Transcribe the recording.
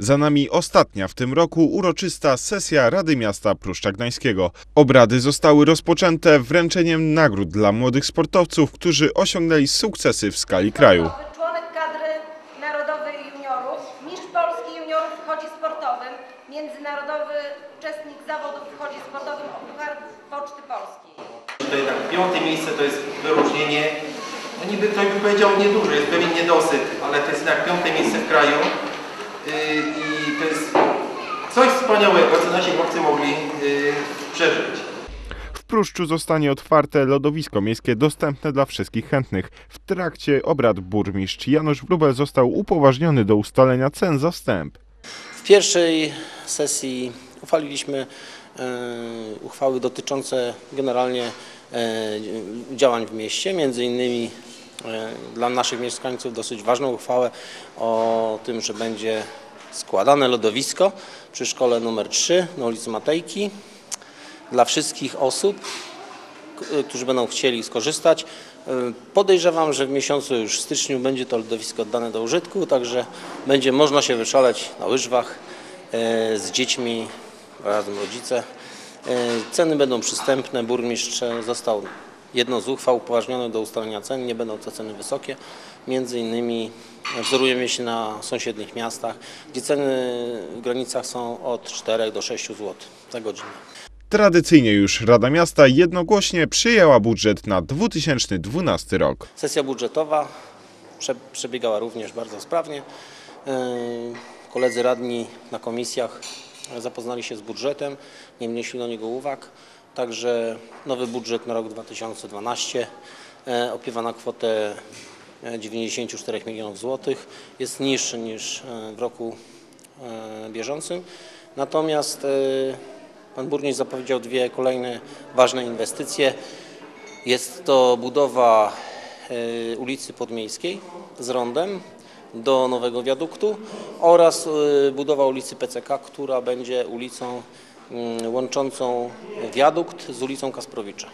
Za nami ostatnia w tym roku uroczysta sesja Rady Miasta Pruszcza Gdańskiego. Obrady zostały rozpoczęte wręczeniem nagród dla młodych sportowców, którzy osiągnęli sukcesy w skali kraju. Członek kadry narodowej juniorów, mistrz Polski juniorów w chodzie sportowym, międzynarodowy uczestnik zawodów w chodzie sportowym o Puchar Poczty Polskiej. Tutaj tak, piąte miejsce to jest wyróżnienie, no niby ktoś by powiedział nieduże, jest pewien niedosyt, ale to jest tak piąte miejsce w kraju i to jest coś wspaniałego, co nasi chłopcy mogli yy, przeżyć. W Pruszczu zostanie otwarte lodowisko miejskie dostępne dla wszystkich chętnych. W trakcie obrad burmistrz Janusz Wrubel został upoważniony do ustalenia cen za wstęp. W pierwszej sesji uchwaliliśmy e, uchwały dotyczące generalnie e, działań w mieście, między innymi dla naszych mieszkańców dosyć ważną uchwałę o tym, że będzie składane lodowisko przy szkole numer 3 na ulicy Matejki dla wszystkich osób, k- którzy będą chcieli skorzystać. Y, Podejrzewam, że w miesiącu już styczniu będzie to lodowisko oddane do użytku, także będzie można się wyszaleć na łyżwach e, z dziećmi, razem rodzice. E, Ceny będą przystępne. Burmistrz e, został jedną z uchwał upoważniony do ustalenia cen. Nie będą to ceny wysokie. Między innymi wzorujemy się na sąsiednich miastach, gdzie ceny w granicach są od 4 do 6 zł za godzinę. Tradycyjnie już Rada Miasta jednogłośnie przyjęła budżet na 2012 rok. Sesja budżetowa prze, przebiegała również bardzo sprawnie. E, Koledzy radni na komisjach zapoznali się z budżetem, nie wnieśli do niego uwag. Także nowy budżet na rok 2012 e, opiewa na kwotę e, 94 milionów złotych. Jest niższy niż e, w roku e, bieżącym. Natomiast e, pan burmistrz zapowiedział dwie kolejne ważne inwestycje. Jest to budowa e, ulicy Podmiejskiej z rondem do nowego wiaduktu oraz e, budowa ulicy PCK, która będzie ulicą mm, łączącą wiadukt z ulicą Kasprowicza.